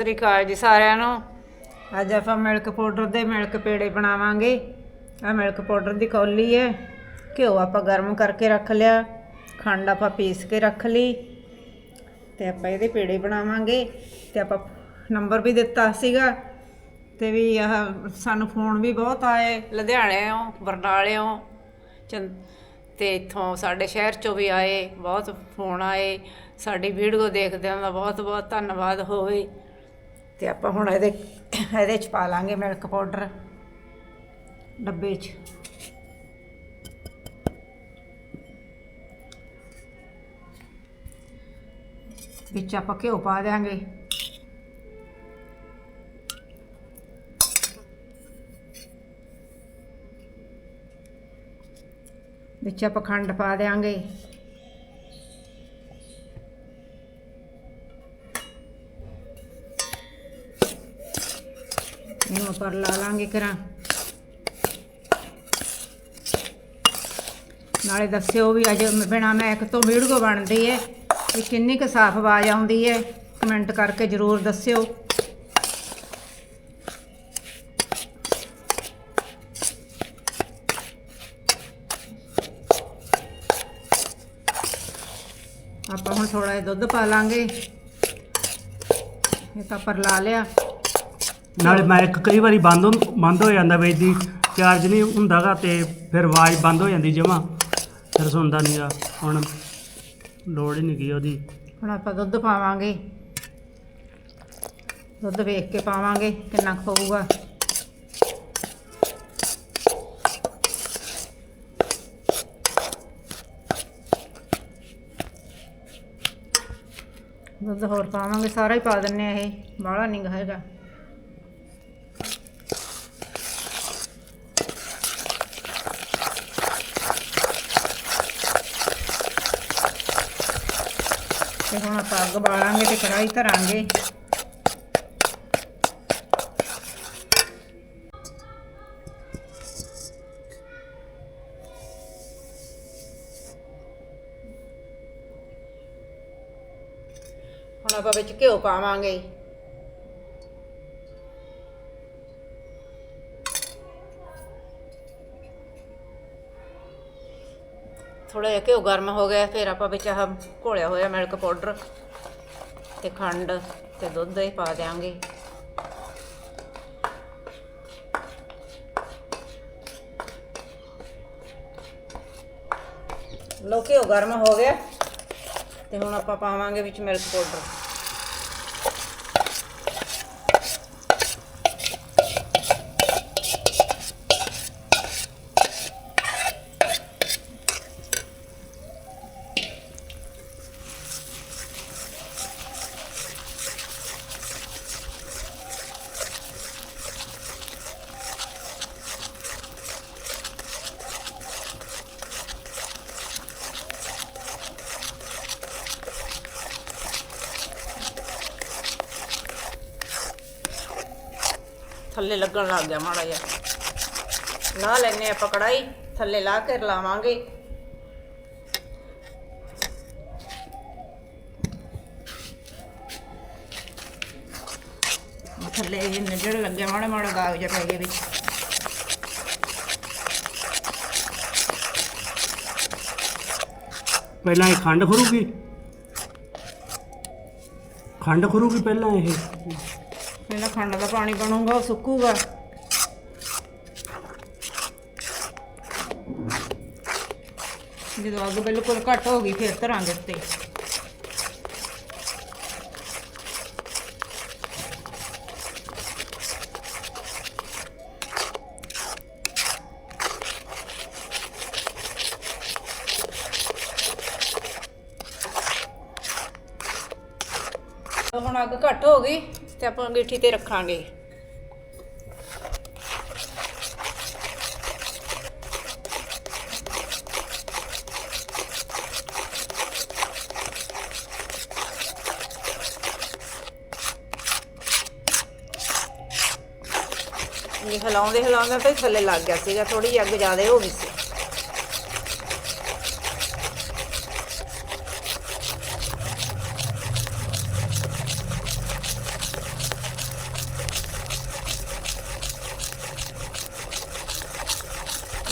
ਸਤਿ ਸ਼੍ਰੀ ਅਕਾਲ ਜੀ ਸਾਰਿਆਂ ਨੂੰ। ਅੱਜ ਆਪਾਂ ਮਿਲਕ ਪਾਊਡਰ ਦੇ ਮਿਲਕ ਪੇੜੇ ਬਣਾਵਾਂਗੇ। ਆ ਮਿਲਕ ਪਾਊਡਰ ਦੀ ਕੌਲੀ ਹੈ। ਘਿਓ ਆਪਾਂ ਗਰਮ ਕਰਕੇ ਰੱਖ ਲਿਆ। ਖੰਡ ਆਪਾਂ ਪੀਸ ਕੇ ਰੱਖ ਲਈ। ਤੇ ਆਪਾਂ ਇਹਦੇ ਪੇੜੇ ਬਣਾਵਾਂਗੇ। ਤੇ ਆਪਾਂ ਨੰਬਰ ਵੀ ਦਿੱਤਾ ਸੀਗਾ। ਤੇ ਵੀ ਆਹ ਸਾਨੂੰ ਫੋਨ ਵੀ ਬਹੁਤ ਆਏ। ਲੁਧਿਆਣਿਓਂ ਬਰਨਾਲਿਓਂ ਚੰ ਤੇ ਇੱਥੋਂ ਸਾਡੇ ਸ਼ਹਿਰ ਚੋਂ ਵੀ ਆਏ। ਬਹੁਤ ਫੋਨ ਆਏ। ਸਾਡੀ ਵੀਡੀਓ ਦੇਖਦਿਆਂ ਦਾ ਬਹੁਤ ਬਹੁਤ ਧੰਨਵਾਦ ਹੋਵੇ। ਤੇ ਆਪਾਂ ਹੁਣ ਇਹਦੇ ਇਹਦੇ ਚ ਪਾ ਲਾਂਗੇ ਮਿਲਕ ਪਾਊਡਰ, ਡੱਬੇ 'ਚ। ਵਿੱਚ ਆਪਾਂ ਘਿਓ ਪਾ ਦਿਆਂਗੇ। ਵਿੱਚ ਆਪਾਂ ਖੰਡ ਪਾ ਦਿਆਂਗੇ। ਇਹਨੂੰ ਉੱਪਰ ਲਾ ਲਾਂਗੇ ਕਰਾਂ ਨਾਲੇ ਦੱਸਿਓ ਵੀ ਅੱਜ ਬਿਨਾ ਮੈਕ ਤੋਂ ਵੀਡੀਓ ਬਣਦੀ ਹੈ ਵੀ ਕਿੰਨੀ ਕੁ ਸਾਫ਼ ਆਵਾਜ਼ ਆਉਂਦੀ ਹੈ ਕਮੈਂਟ ਕਰਕੇ ਜ਼ਰੂਰ ਦੱਸਿਓ। ਆਪਾਂ ਹੁਣ ਥੋੜਾ ਜਿਹਾ ਦੁੱਧ ਪਾ ਲਾਂਗੇ। ਇਹ ਤਾਂ ਪਰ ਲਾ ਲਿਆ। ਨਾਲੇ ਮਾਈਕ ਕਈ ਵਾਰੀ ਬੰਦ ਹੁੰ- ਬੰਦ ਹੋ ਜਾਂਦਾ ਵਿੱਚ ਦੀ ਚਾਰਜ ਨਹੀਂ ਹੁੰਦਾਗਾ ਤੇ ਫਿਰ ਆਵਾਜ਼ ਬੰਦ ਹੋ ਜਾਂਦੀ ਜਮਾ। ਫਿਰ ਸੁਣਦਾ ਨਹੀਂਗਾ ਹੁਣ ਲੋੜ ਹੀ ਨਹੀਂ ਗਈ ਉਹਦੀ। ਹੁਣ ਆਪਾਂ ਦੁੱਧ ਪਾਵਾਂਗੇ। ਦੁੱਧ ਵੇਖ ਕੇ ਪਾਵਾਂਗੇ ਕਿੰਨਾ ਕੁ ਪਊਗਾ ਦੁੱਧ ਹੋਰ ਪਾਵਾਂਗੇ, ਸਾਰਾ ਹੀ ਪਾ ਦਿੰਨੇ ਆ ਇਹ, ਬਾਹਲਾ ਨਹੀਂ ਗਾ ਹੈਗਾ। ਤੇ ਹੁਣ ਆਪਾਂ ਅੱਗ ਬਾਲਾਂਗੇ ਤੇ ਕੜਾਈ ਧਰਾਂਗੇ। ਹੁਣ ਆਪਾਂ ਵਿੱਚ ਘਿਓ ਪਾਵਾਂਗੇ। ਥੋੜਾ ਜਿਹਾ ਘਿਓ ਗਰਮ ਹੋ ਗਿਆ, ਫਿਰ ਆਪਾਂ ਵਿੱਚ ਆਹ ਘੋਲਿਆ ਹੋਇਆ ਮਿਲਕ ਪਾਊਡਰ ਤੇ ਖੰਡ ਤੇ ਦੁੱਧ ਇਹ ਪਾ ਦਿਆਂਗੇ। ਲੋ ਘਿਓ ਗਰਮ ਹੋ ਗਿਆ ਤੇ ਹੁਣ ਆਪਾਂ ਪਾਵਾਂਗੇ ਵਿੱਚ ਮਿਲਕ ਪਾਊਡਰ ਥੱਲੇ ਲੱਗਣ ਲੱਗ ਗਿਆ ਮਾੜਾ ਜਿਹਾ। ਲਾ ਲੈਨੇ ਆਪਾਂ ਕੜਾਈ ਥੱਲੇ ਲਾ ਕੇ ਲਾਵਾਂਗੇ। ਥੱਲੇ ਇਹ ਨਜ਼ਰ ਲੱਗਿਆ ਮਾੜਾ ਮਾੜਾ ਦਾਗ ਜਿਹਾ ਪੈ ਗਿਆ ਵਿੱਚ। ਪਹਿਲਾਂ ਇਹ ਖੰਡ ਖਰੂਗੀ? ਖੰਡ ਖਰੂਗੀ ਪਹਿਲਾਂ ਇਹ? ਪਹਿਲਾਂ ਖੰਡ ਦਾ ਪਾਣੀ ਬਣੂਗਾ, ਉਹ ਸੁੱਕੂਗਾ। ਜਦੋਂ ਅੱਗ ਬਿਲਕੁਲ ਘੱਟ ਹੋ ਗਈ, ਫਿਰ ਧਰਾਂਗੇ ਉੱਤੇ। ਹੁਣ ਅੱਗ ਘੱਟ ਹੋ ਗਈ। ਤੇ ਆਪਾਂ ਅੰਗੀਠੀ ਤੇ ਰੱਖਾਂਗੇ। ਇਹ ਹਿਲਾਉਂਦੇ ਹਿਲਾਉਂਦੇ ਤਾਂ ਥੱਲੇ ਲੱਗ ਗਿਆ ਸੀਗਾ ਥੋੜੀ ਜਿਹੀ ਅੱਗ ਜ਼ਿਆਦਾ ਹੋ ਗਈ ਸੀ।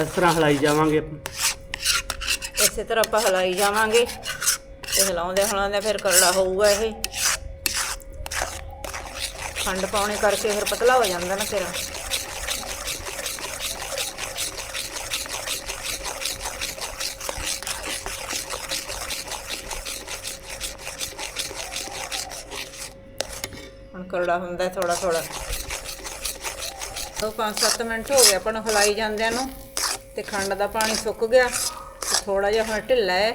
ਇਸ ਤਰ੍ਹਾਂ ਹਲਾਈ ਜਾਵਾਂਗੇ ਇਸੇ ਤਰ੍ਹਾਂ ਆਪਾਂ ਹਲਾਈ ਜਾਵਾਂਗੇ ਤੇ ਹਿਲਾਉਂਦੇ ਹਿਲਾਉਂਦੇ ਫਿਰ ਕਰੜਾ ਹੋਊਗਾ ਇਹ। ਖੰਡ ਪਾਉਣੇ ਕਰਕੇ ਫਿਰ ਪਤਲਾ ਹੋ ਜਾਂਦਾ ਨਾ ਤੇਰਾ ਹੁਣ ਕਰੜਾ ਹੁੰਦਾ ਥੋੜਾ ਥੋੜਾ ਉਹ 5-7 ਮਿੰਟ ਹੋ ਗਏ ਆਪਾਂ ਨੂੰ ਹਲਾਈ ਜਾਂਦਿਆਂ ਨੂੰ। ਤੇ ਖੰਡ ਦਾ ਪਾਣੀ ਸੁੱਕ ਗਿਆ। ਤੇ ਥੋੜਾ ਜਿਹਾ ਹੁਣ ਢਿੱਲਾ ਹੈ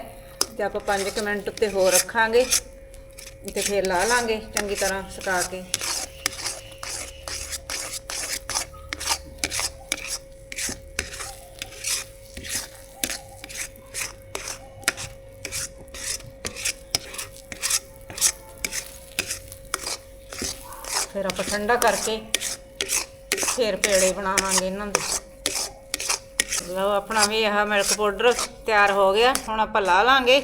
ਤੇ ਆਪਾਂ 5 ਮਿੰਟ ਉੱਤੇ ਹੋਰ ਰੱਖਾਂਗੇ ਤੇ ਫਿਰ ਲਾ ਲਾਂਗੇ ਚੰਗੀ ਤਰ੍ਹਾਂ ਸੁਕਾ ਕੇ। ਫਿਰ ਆਪਾਂ ਠੰਡਾ ਕਰਕੇ ਫਿਰ ਪੇੜੇ ਬਣਾਵਾਂਗੇ ਇਹਨਾਂ ਦੇ। ਲਓ, ਆਪਣਾ ਵੀ ਇਹ ਮਿਲਕ ਪਾਊਡਰ ਤਿਆਰ ਹੋ ਗਿਆ। ਹੁਣ ਆਪਾਂ ਲਾ ਲਾਂਗੇ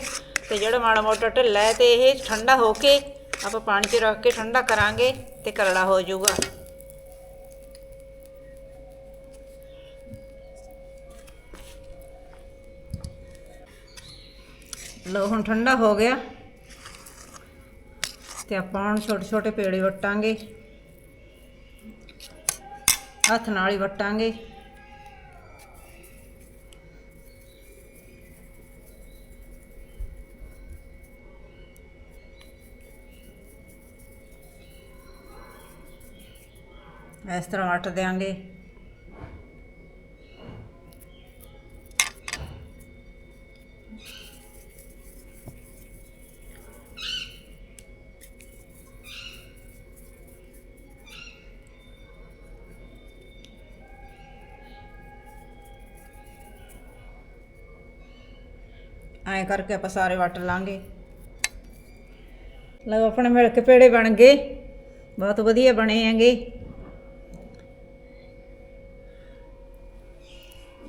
ਤੇ ਜਿਹੜਾ ਮਾੜਾ ਮੋਟਾ ਢਿੱਲਾ ਹੈ ਤੇ ਇਹ ਠੰਡਾ ਹੋ ਕੇ ਆਪਾਂ ਪਾਣੀ 'ਚ ਰੱਖ ਕੇ ਠੰਡਾ ਕਰਾਂਗੇ ਤੇ ਕਰੜਾ ਹੋ ਜਾਊਗਾ। ਲਓ, ਹੁਣ ਠੰਡਾ ਹੋ ਗਿਆ। ਤੇ ਆਪਾਂ ਹੁਣ ਛੋਟੇ ਛੋਟੇ ਪੇੜੇ ਵਟਾਂਗੇ। ਹੱਥ ਨਾਲ ਹੀ ਵਟਾਂਗੇ। ਇਸ ਤਰ੍ਹਾਂ ਵੱਟ ਦਿਆਂਗੇ। ਐਂ ਕਰਕੇ ਆਪਾਂ ਸਾਰੇ ਵੱਟ ਲਾਂਗੇ। ਲਓ, ਆਪਣੇ ਮਿਲ ਕੇ ਪੇੜੇ ਬਣ ਗਏ। ਬਹੁਤ ਵਧੀਆ ਬਣੇ ਹੈਗੇ।